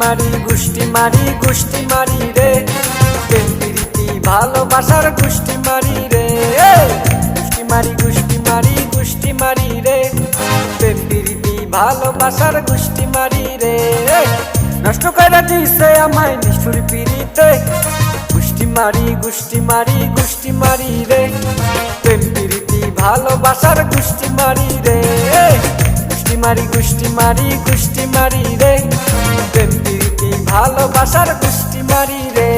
মারি, গুষ্টি মারি গুষ্টি মারি রে। প্রেম, প্রীতি, ভালোবাসার গুষ্টি মারি রে। গুষ্টি মারি গুষ্টি মারি গুষ্টি মারি রে। প্রেম, প্রীতি, ভালোবাসার গুষ্টি মারি রে। নষ্ট করে দিছে আমায় নিষ্ঠুর পিড়িতে গুষ্টি মারি গুষ্টি মারি গুষ্টি মারি রে। প্রেম, প্রীতি, ভালোবাসার গুষ্টি মারি রে। গুষ্টি মারি গুষ্টি মারি গুষ্টি মারি রে। ভালোবাসার গুষ্টি মারি রে।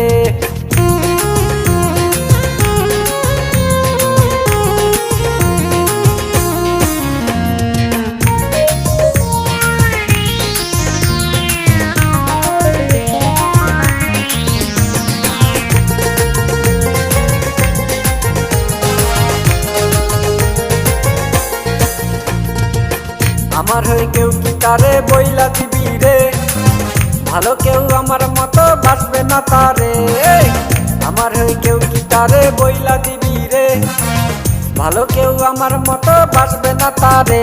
আমার হয়ে কেউ কি তারে বইলা দিবি রে? ভালো কেউ আমার মতো বাসবে না তারে। আমার হয়ে কেউ কি তারে বইলা দিবি রে? ভালো কেউ আমার মতো বাসবে না তারে।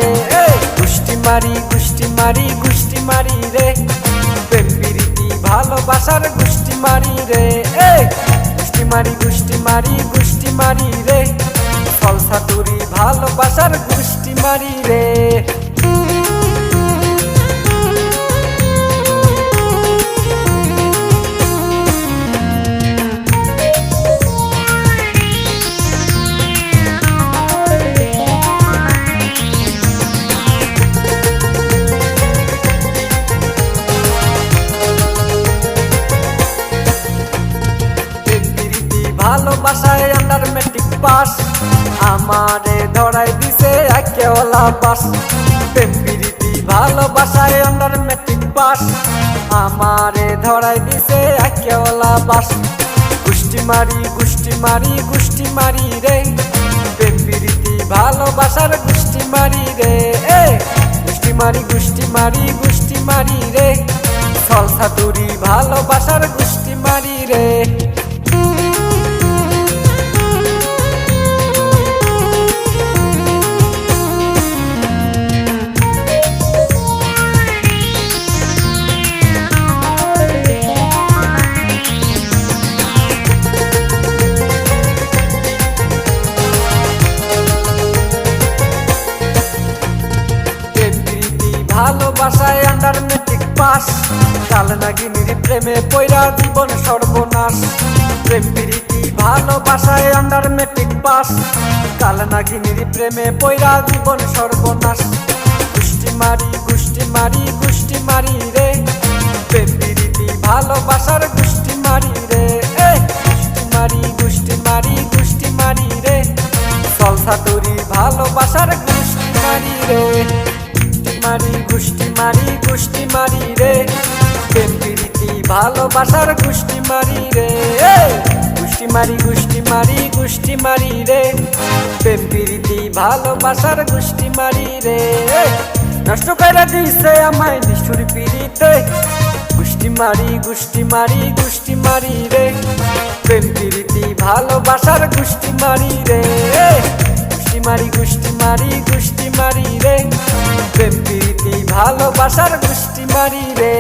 গুষ্টি মারি গুষ্টি মারি গুষ্টি মারি রে। প্রেম, প্রীতি, ভালোবাসার গুষ্টি মারি রে। গুষ্টি মারি গুষ্টি মারি গুষ্টি মারি রে। ফলসা তুরি ভালোবাসার গুষ্টি মারি রে। পাস। আমারে ধরাই দিছে একেওয়ালা বাস প্রেম, প্রীতি, ভালোবাসায় আন্ডার মেট্রিক পাস আমারে ধরাই দিছে একেওয়ালা বাস গুষ্টি মারি গুষ্টি মারি গুষ্টি মারি রে। প্রেম, প্রীতি, ভালোবাসার গুষ্টি মারি রে। এ, গুষ্টি মারি গুষ্টি মারি গুষ্টি মারি রে। সলসা তুরি ভালোবাসার ভালোবাসায় আন্ডার মেট্রিক পাস কাল নাগিনীর প্রেমে পৈরা জীবন সর্বনাশ। প্রেম প্রীতি ভালোবাসায় আন্ডার মেট্রিক পাস কাল নাগিনীর প্রেমে পৈরা জীবন সর্বনাশ। গুষ্টি মারি গুষ্টি মারি গুষ্টি মারি রে। প্রেম প্রীতি ভালোবাসার গুষ্টি মারি রে। গুষ্টি মারি গুষ্টি মারি গুষ্টি মারি রে। সলসা তুরি ভালোবাসার গুষ্টি মারি রে। মারি গুষ্টি মারি গুষ্টি মারি রে। প্রেম, প্রীতি, ভালোবাসার গুষ্টি মারি রে। গুষ্টি মারি গুষ্টি মারি গুষ্টি মারি রে। প্রেম, প্রীতি, ভালোবাসার গুষ্টি মারি রে। নষ্ট করে দিছে আমায় নিষ্ঠুর পিড়িতে। গুষ্টি মারি গুষ্টি মারি গুষ্টি মারি রে। প্রেম, প্রীতি, ভালোবাসার গুষ্টি মারি রে। গুষ্টি মারি গুষ্টি মারি গুষ্টি মারি রে বৃষ্টি মারি রে